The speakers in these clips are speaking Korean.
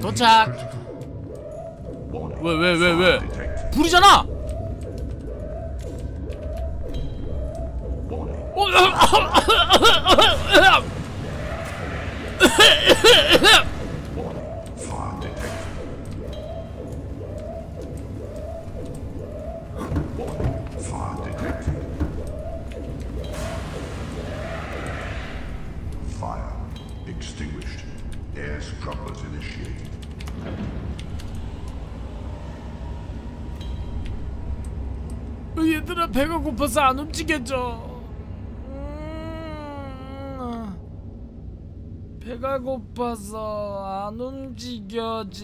도착. 왜 왜 왜 왜? 불이잖아 고파서 안 움직여져. 음, 배가 고파서 안 움직여진당.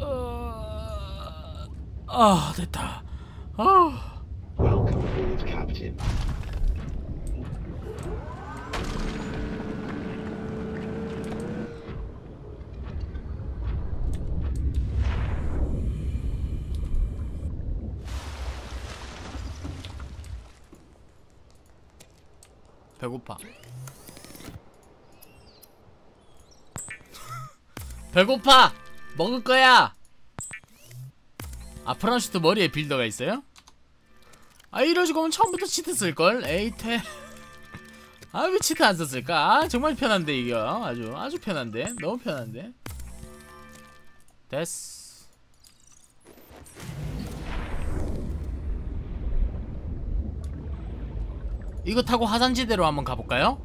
어, 아 됐다. 아 배고파. 배고파! 먹을 거야! 아 프란슈트 머리에 빌더가 있어요? 아 이러지 그러면 처음부터 치트 쓸걸? 에이테 아 왜 치트 안 썼을까? 아 정말 편한데 이거. 아주 아주 편한데. 너무 편한데. 됐어 이거 타고 하산지대로 한번 가볼까요?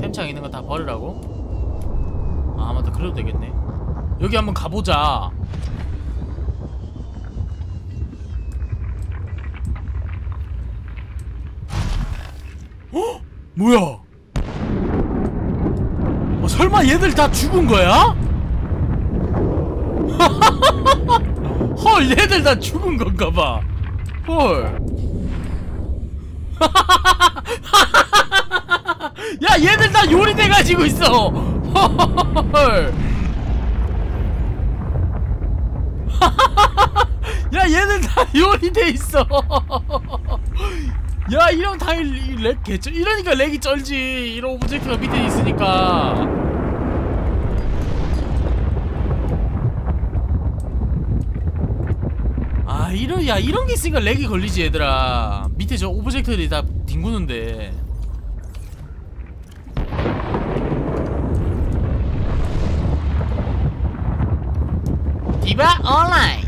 템창 있는 거 다 버리라고? 아 맞다 그래도 되겠네 여기 한번 가보자 어? 뭐야? 어, 설마 얘들 다 죽은 거야? 헐 얘들 다 죽은 건가 봐. 헐. 야 얘들 다 요리 돼 가지고 있어. 헐. 야 얘들 다 요리 돼 있어. 야 이러면 당연히 렉 개쩔 이러니까 렉이 쩔지 이런 오브젝트가 밑에 있으니까 아 이런 야 이런 게 있으니까 렉이 걸리지 얘들아 밑에 저 오브젝트들이 다 뒹구는데. 디바 온라인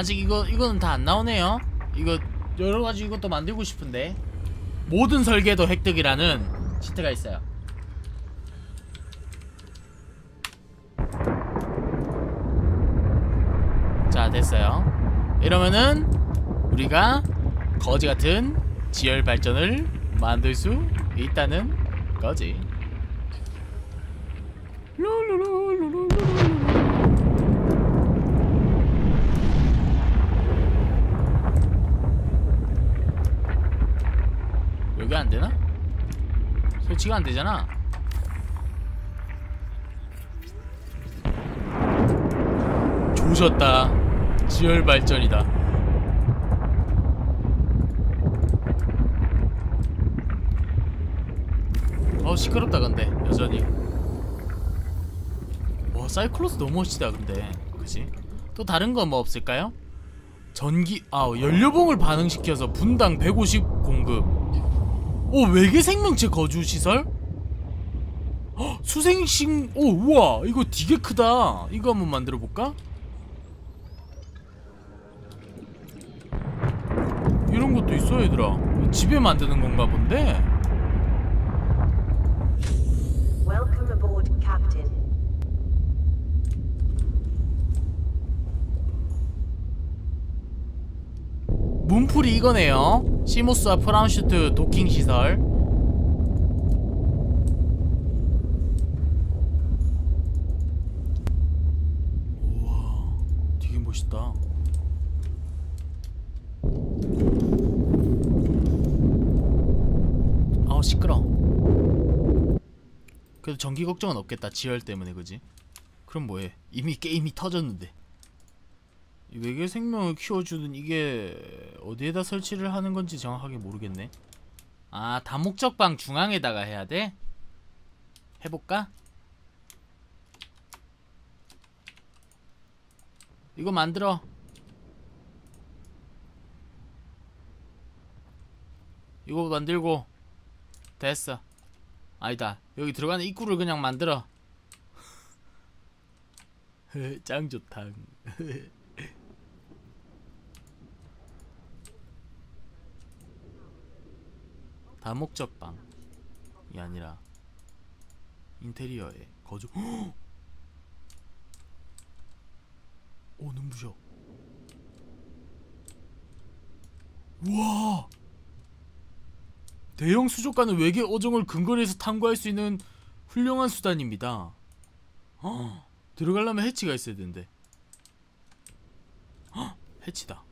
아직 이거 이거는 다 안 나오네요. 이거 여러 가지 이것도 만들고 싶은데 모든 설계도 획득이라는 시트가 있어요. 자 됐어요. 이러면은 우리가 거지 같은 지열 발전을 만들 수 있다는 거지. 룰루루 루루루루루. 여기 안 되나? 설치가 안 되잖아. 조졌다. 지열 발전이다. 어 시끄럽다 근데 여전히. 와 사이클로스 너무 멋지다 근데 그지? 또 다른 거 뭐 없을까요? 전기 아 연료봉을 반응시켜서 분당 150 공급 오 외계 생명체 거주 시설? 헉, 수생식 오 우와 이거 되게 크다 이거 한번 만들어 볼까? 이런 것도 있어 얘들아 집에 만드는 건가 본데 Welcome aboard, Captain. 문풀이 이거네요 시모스와 프라운슈트 도킹 시설 우와 되게 멋있다 어 시끄러. 그래도 전기 걱정은 없겠다 지열 때문에 그지? 그럼 뭐해? 이미 게임이 터졌는데. 이 외계 생명을 키워주는 이게 어디에다 설치를 하는 건지 정확하게 모르겠네. 아 다목적방 중앙에다가 해야 돼? 해볼까? 이거 만들어. 이거 만들고 됐어. 아니다. 여기 들어가는 입구를 그냥 만들어. 짱 좋다. 다목적방이 아니라 인테리어에 거주. 오 눈부셔. 우와. 대형 수족관은 외계 어종을 근거리에서 탐구할 수 있는 훌륭한 수단입니다. 헉, 들어가려면 해치가 있어야 되는데. 헉, 해치다.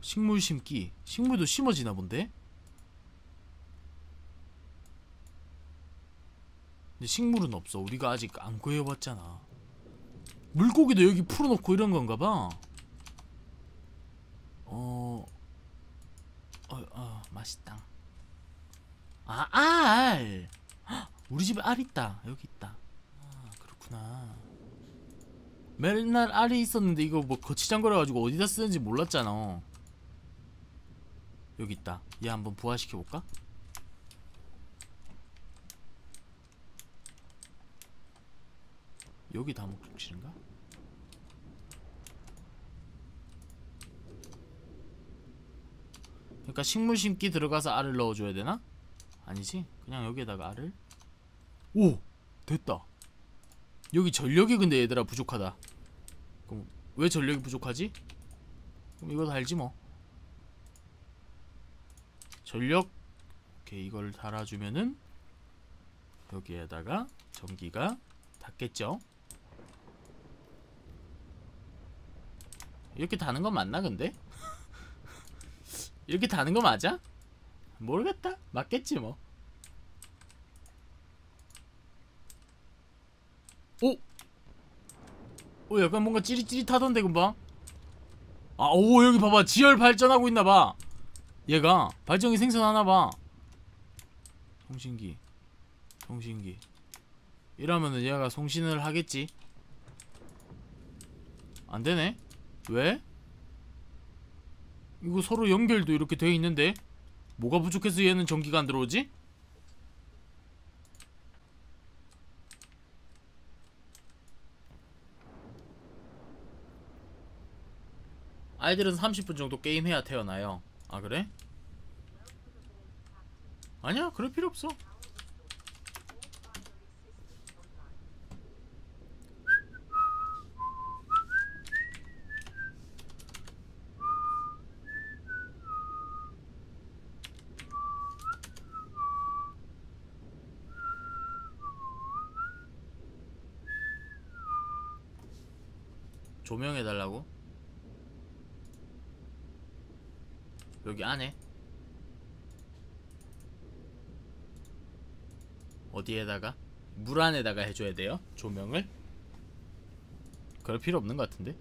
식물 심기. 식물도 심어지나 본데? 근데 식물은 없어. 우리가 아직 안 구해봤잖아. 물고기도 여기 풀어놓고 이런 건가 봐. 어, 어, 어, 맛있다. 아, 알! 헉, 우리 집에 알 있다. 여기 있다. 아, 그렇구나. 맨날 알이 있었는데 이거 뭐 거치장거려가지고 어디다 쓰는지 몰랐잖아. 여기 있다. 얘 한번 부화시켜볼까? 여기 다 목적실인가? 그러니까 식물 심기 들어가서 알을 넣어줘야 되나? 아니지? 그냥 여기에다가 알을 오! 됐다 여기 전력이 근데 얘들아 부족하다 그럼 왜 전력이 부족하지? 그럼 이거 달지 뭐 전력 오케이 이걸 달아주면은 여기에다가 전기가 닿겠죠 이렇게 다는 건 맞나 근데? 이렇게 다는 거 맞아? 모르겠다. 맞겠지 뭐. 오! 오 약간 뭔가 찌릿찌릿하던데 금방? 아, 오 여기 봐봐. 지열 발전하고 있나봐. 얘가 발전기 생성하나봐. 송신기. 송신기. 이러면은 얘가 송신을 하겠지. 안되네? 왜? 이거 서로 연결도 이렇게 되어 있는데 뭐가 부족해서 얘는 전기가 안 들어오지? 아이들은 30분 정도 게임해야 태어나요 아 그래? 아니야 그럴 필요 없어 조명해달라고? 여기 안에? 어디에다가? 물 안에다가 해줘야 돼요? 조명을? 그럴 필요 없는 것 같은데?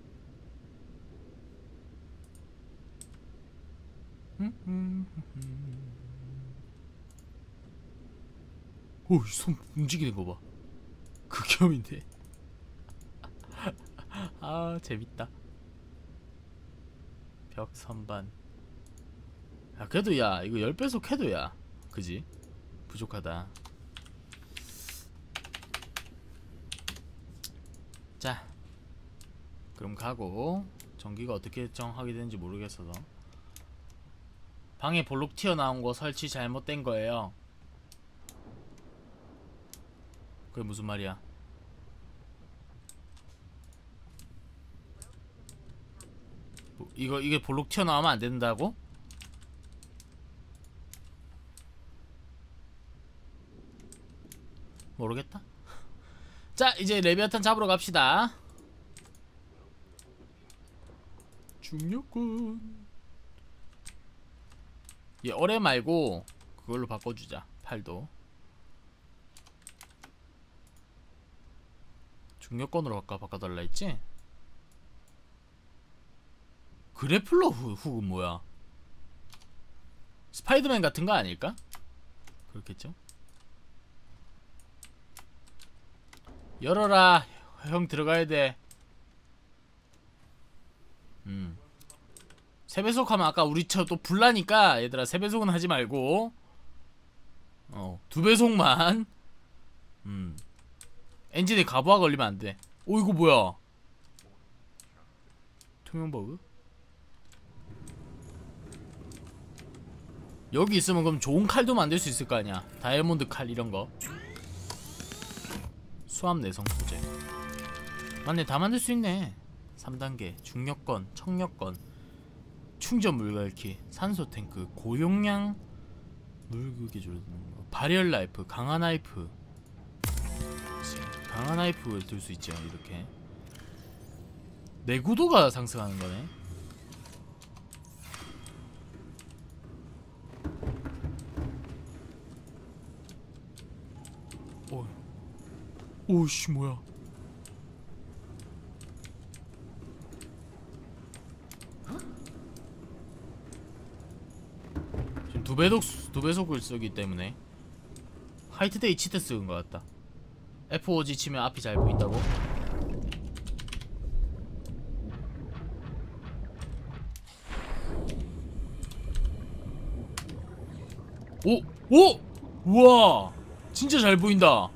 오, 손 움직이는 거 봐. 극혐인데. 아 재밌다 벽 선반 야 그래도 야 이거 10배속 해도 야. 그지? 부족하다. 자. 그럼 가고. 전기가 어떻게 정하게 되는지 모르겠어서. 방에 볼록 튀어나온 거 설치 잘못된 거예요. 그게 무슨 말이야? 뭐, 이거 이게 볼록 튀어나오면 안 된다고? 모르겠다. 자, 이제 레비아탄 잡으러 갑시다. 중력군. 얘 어뢰 말고 그걸로 바꿔주자 팔도 중력권으로 바꿔 바꿔달라 했지? 그래플러 후, 훅은 뭐야? 스파이더맨 같은 거 아닐까? 그렇겠죠? 열어라. 형 들어가야 돼. 음. 세배속 하면 아까 우리 차또 불나니까 얘들아 세배속은 하지 말고. 어 두배속만. 음. 엔진에 가부하 걸리면 안돼. 오 이거 뭐야? 투명버그? 여기 있으면 그럼 좋은 칼도 만들 수 있을 거 아니야. 다이아몬드 칼 이런거 수압 내성 소재 맞네 다 만들 수 있네. 3단계 중력권 청력권 충전 물갈키 산소 탱크 고용량 거. 발열 라이프 강화 나이프. 강화 나이프를 들수 있죠 이렇게. 내구도가 상승하는 거네. 오, 오씨 뭐야? 지금 두 배속 두 배속을 쓰기 때문에 화이트 데이 치트 쓰는 것 같다. F5G 치면 앞이 잘 보인다고? 오! 오! 우와! 진짜 잘 보인다.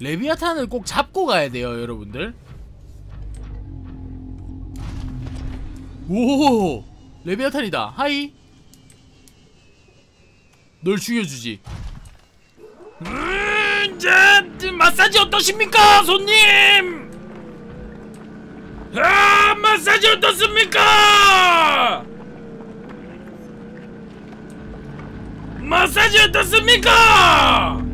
레비아탄을 꼭 잡고 가야 돼요, 여러분들. 오! 레비아탄이다. 하이. 널 죽여주지. 음, 자, 마사지 어떠십니까, 손님? 아, 마사지 어떻습니까? 마사지 어떻습니까?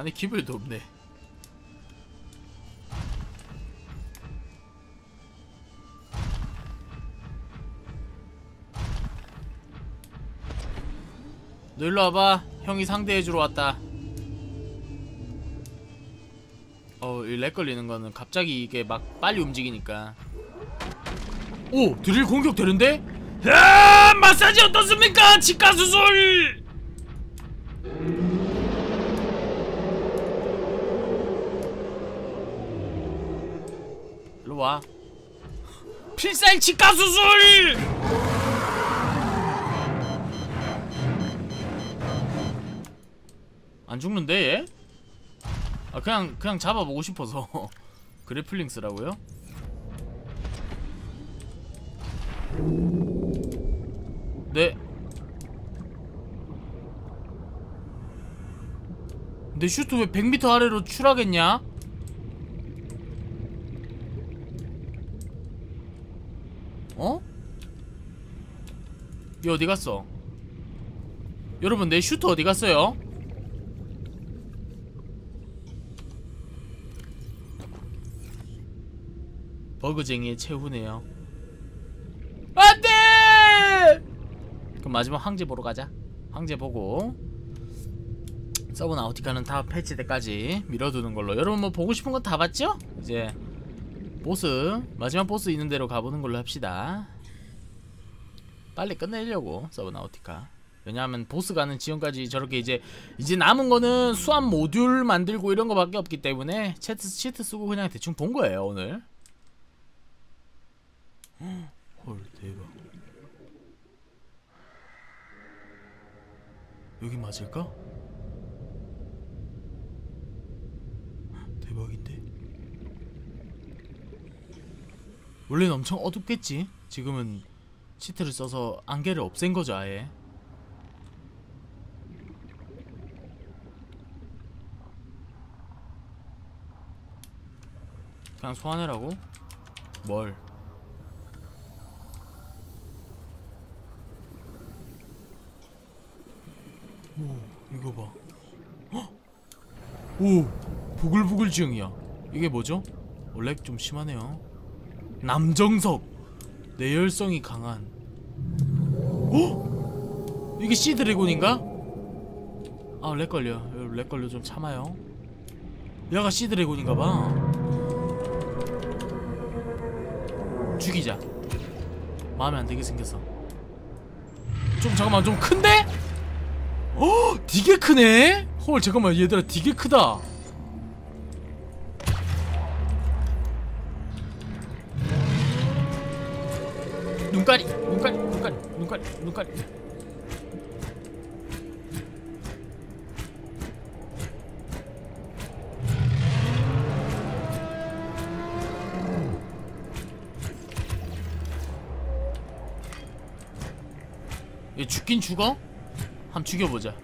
간에 기분도 없네. 너 일로 와봐. 형이 상대해주러 왔다. 어, 이렉 걸리는 거는 갑자기 이게 막 빨리 움직이니까. 오! 드릴 공격 되는데? 아! 마사지 어떻습니까? 치과 수술! 와. 필살 치과 수술! 안 죽는데 얘? 아 그냥 그냥 잡아보고 싶어서 그래플링 쓰라고요? 네. 내 슈트 왜 100m 아래로 추락했냐? 어? 얘 어디 갔어? 여러분 내 슈트 어디 갔어요? 버그쟁이의 최후네요. 안돼! 그럼 마지막 황제 보러 가자. 황제 보고 서브 나우티카는 다 패치 때까지 밀어두는 걸로. 여러분 뭐 보고 싶은 거다 봤죠? 이제 보스 마지막 보스 있는 대로 가보는 걸로 합시다. 빨리 끝내려고 서브 나우티카. 왜냐하면 보스 가는 지형까지 저렇게 이제 이제 남은 거는 수압 모듈 만들고 이런 거밖에 없기 때문에 채트 시트 쓰고 그냥 대충 본 거예요 오늘. 헐 대박 여기 맞을까? 대박인데 원래는 엄청 어둡겠지 지금은 시트를 써서 안개를 없앤 거죠 아예 그냥 소환해라고? 뭘 오 이거 봐 헉! 오 부글부글 지형이야 이게 뭐죠? 원래 좀 심하네요 남정석 내열성이 강한. 어? 이게 시 드래곤인가? 아 렉걸려. 렉걸려 좀 참아요. 얘가 시 드래곤인가봐. 죽이자. 마음에 안 들게 생겼어. 좀 잠깐만 좀 큰데? 어? 되게 크네? 헐 잠깐만. 얘들아 되게 크다 눈깔이 얘 죽긴 죽어? 한번 죽여보자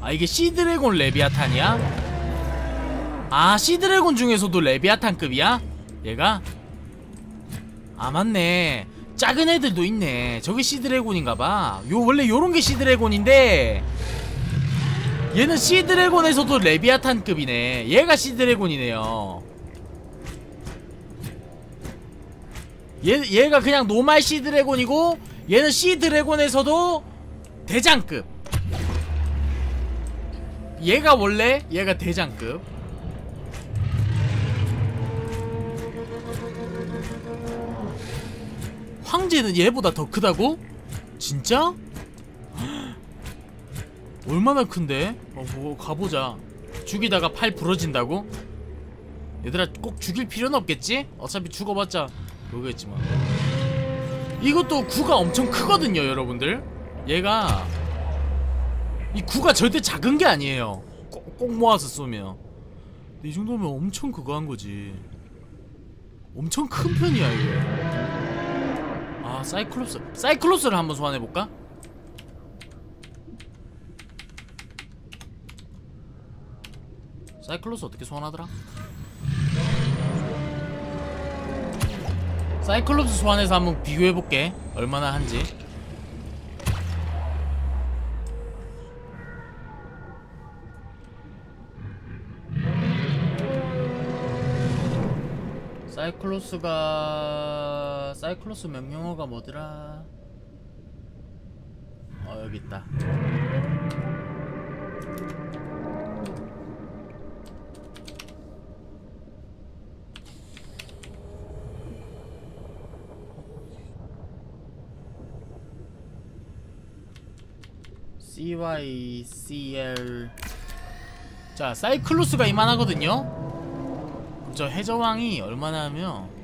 아 이게 시드래곤 레비아탄이야? 아 시드래곤 중에서도 레비아탄급이야? 얘가? 아 맞네. 작은 애들도 있네. 저게 시드래곤인가봐. 요 원래 요런게 시드래곤인데 얘는 시드래곤에서도 레비아탄급이네. 얘가 시드래곤이네요. 얘, 얘가 그냥 노말 시드래곤이고 얘는 시드래곤에서도 대장급. 얘가 원래 얘가 대장급 황제는 얘보다 더 크다고? 진짜? 얼마나 큰데? 어, 뭐 가보자 죽이다가 팔 부러진다고? 얘들아 꼭 죽일 필요는 없겠지? 어차피 죽어봤자 모르겠지만 이것도 구가 엄청 크거든요 여러분들 얘가 이 구가 절대 작은 게 아니에요 꼭, 꼭 모아서 쏘면 이 정도면 엄청 그거 한 거지 엄청 큰 편이야 이게 아 사이클롭스 사이클롭스를 한번 소환해볼까? 사이클롭스 어떻게 소환하더라? 사이클롭스 소환해서 한번 비교해볼게 얼마나 한지 사이클로스가 사이클로스 명령어가 뭐더라? 어 여기 있다. CYCL 자 사이클로스가 이만하거든요. 저 해저왕이 얼마나 하면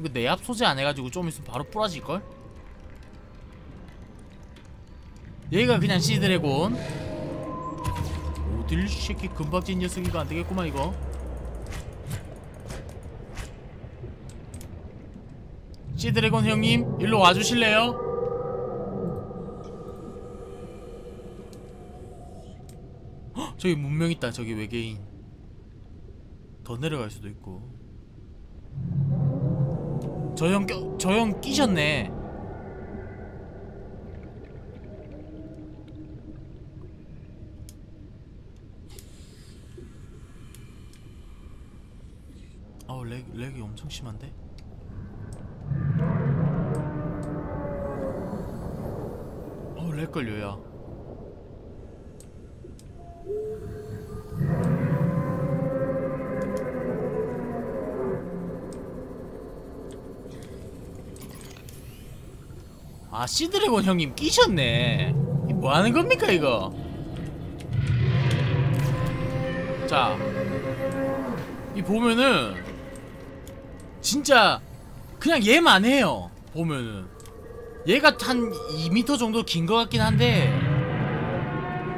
이거 내압 소재 안 해가지고 좀 있으면 바로 부러질걸? 얘가 그냥 시드래곤 어딜 새끼 금박진 녀석이가 안되겠구만 이거 시드래곤 형님 일로 와주실래요? 헉, 저기 문명 있다 저기 외계인 더 내려갈 수도 있고 저형 저 형 끼셨네 아우 렉, 렉이 엄청 심한데? 어우 렉 걸려 야 아 시드래곤 형님 끼셨네. 이 뭐하는 겁니까 이거? 자 이 보면은 진짜 그냥 얘만 해요 보면은. 얘가 한 2m 정도 긴 것 같긴 한데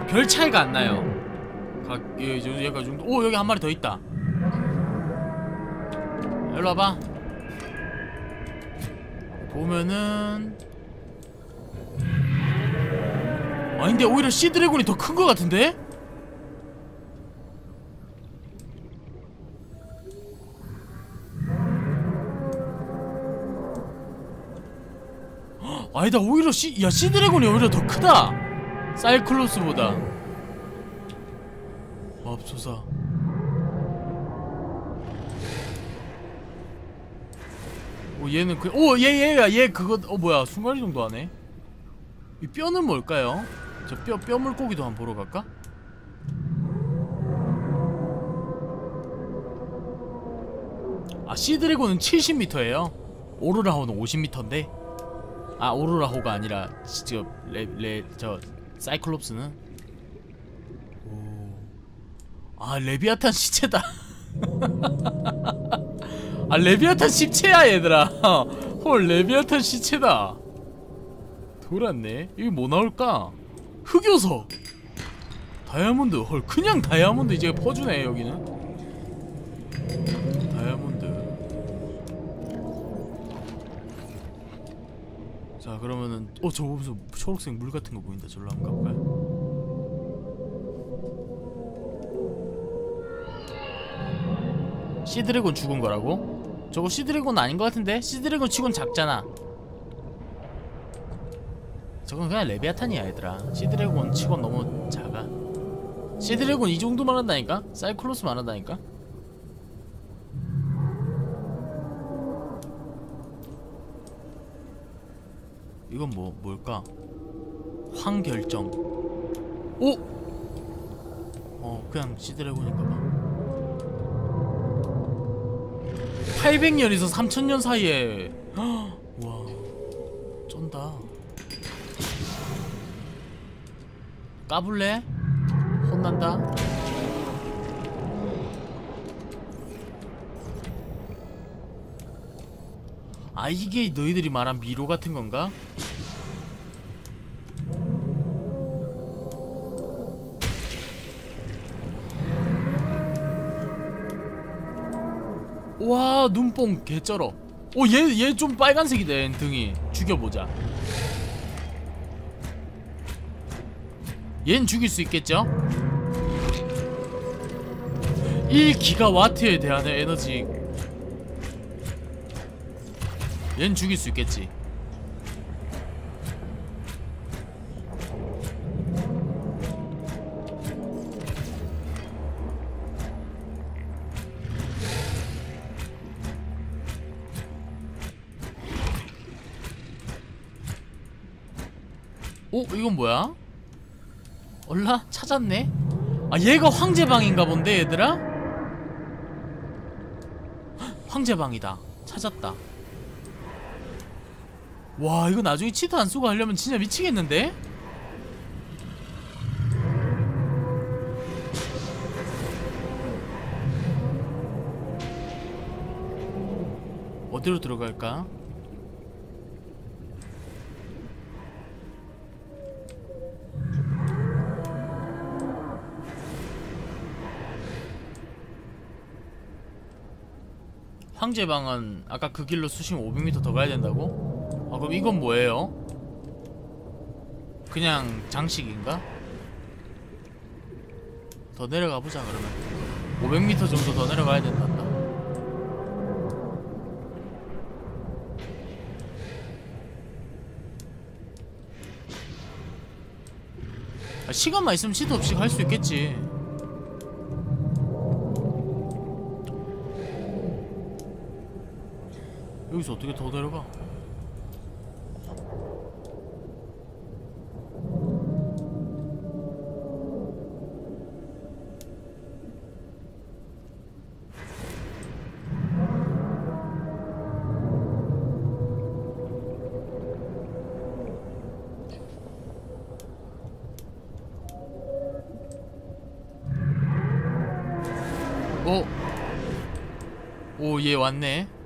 별 차이가 안 나요. 각, 얘, 저- 얘가 이 정도 오 여기 한 마리 더 있다. 일로 와봐. 보면은 아닌데 오히려 시드래곤이 더 큰 것 같은데? 아니다 오히려 시, 야 시드래곤이 오히려 더 크다 사이클로스보다 맙소사 오 얘는 그 오얘 얘가 얘 그거 어 뭐야 순간이동도 하네 이 뼈는 뭘까요? 저 뼈 뼈 물고기도 한번 보러 갈까? 아 시드래곤은 70m예요. 오로라호는 50m인데. 아 오로라호가 아니라 저 레 레 저 사이클롭스는? 오. 아 레비아탄 시체다. 아 레비아탄 시체야 얘들아. 헐 레비아탄 시체다. 돌았네. 여기 뭐 나올까 흑요석 다이아몬드 헐 그냥 다이아몬드 이제 퍼주네 여기는 다이아몬드 자 그러면은 어 저거 무슨 초록색 물 같은 거 보인다 저로 한번 가볼까요? 시드래곤 죽은 거라고? 저거 시드래곤 아닌 것 같은데? 시드래곤 치곤 작잖아 저건 그냥 레비아탄이야 얘들아 시드래곤 치곤 너무 작아 시드래곤 이 정도만 한다니까? 사이클로스만 한다니까? 이건 뭐 뭘까? 황결정. 오! 어 그냥 시드래곤인가봐. 800년에서 3000년 사이에 헉, 와 쩐다. 까불래? 혼난다. 아 이게 너희들이 말한 미로 같은 건가? 와 눈뽕 개쩔어 오얘 얘 좀 빨간색이네 등이 죽여보자 얜 죽일 수 있겠죠? 1기가와트에 대한 에너지 얜 죽일 수 있겠지 어? 이건 뭐야? 얼라? 찾았네? 아 얘가 황제방인가 본데 얘들아? 헉, 황제방이다 찾았다 와 이거 나중에 치트 안 쏘고 하려면 진짜 미치겠는데? 어디로 들어갈까? 황제방은 아까 그 길로 수시면 500m 더 가야 된다고? 아 그럼 이건 뭐예요? 그냥 장식인가? 더 내려가 보자 그러면 500m 정도 더 내려가야 된단다 아, 시간만 있으면 시도 없이 갈 수 있겠지 여기서 어떻게 더 내려가? 어? 왔네.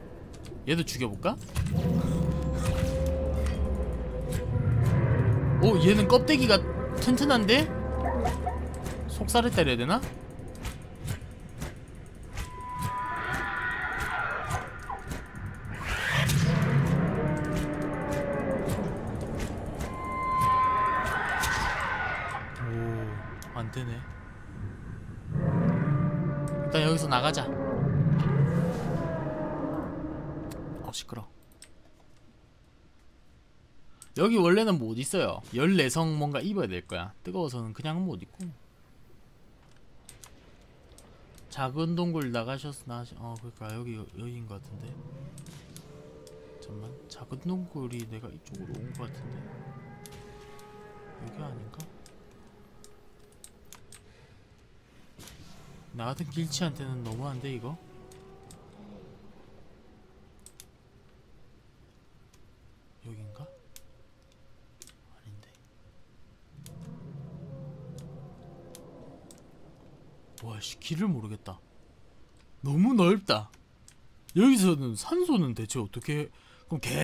얘도 죽여볼까? 오 얘는 껍데기가 튼튼한데? 속살을 때려야 되나? 시끄러. 여기 원래는 못 있어요. 14성 뭔가 입어야 될 거야. 뜨거워서는 그냥 못 입고. 작은 동굴 나가셨으나 하시- 어 그러니까 여기 여기인 것 같은데. 잠만. 작은 동굴이 내가 이쪽으로 온 것 같은데. 여기 아닌가? 나 같은 길치한테는 너무한데 이거? 여긴가? 아닌데 와씨 길을 모르겠다. 너무 넓다. 여기서는 산소는 대체 어떻게 그럼 개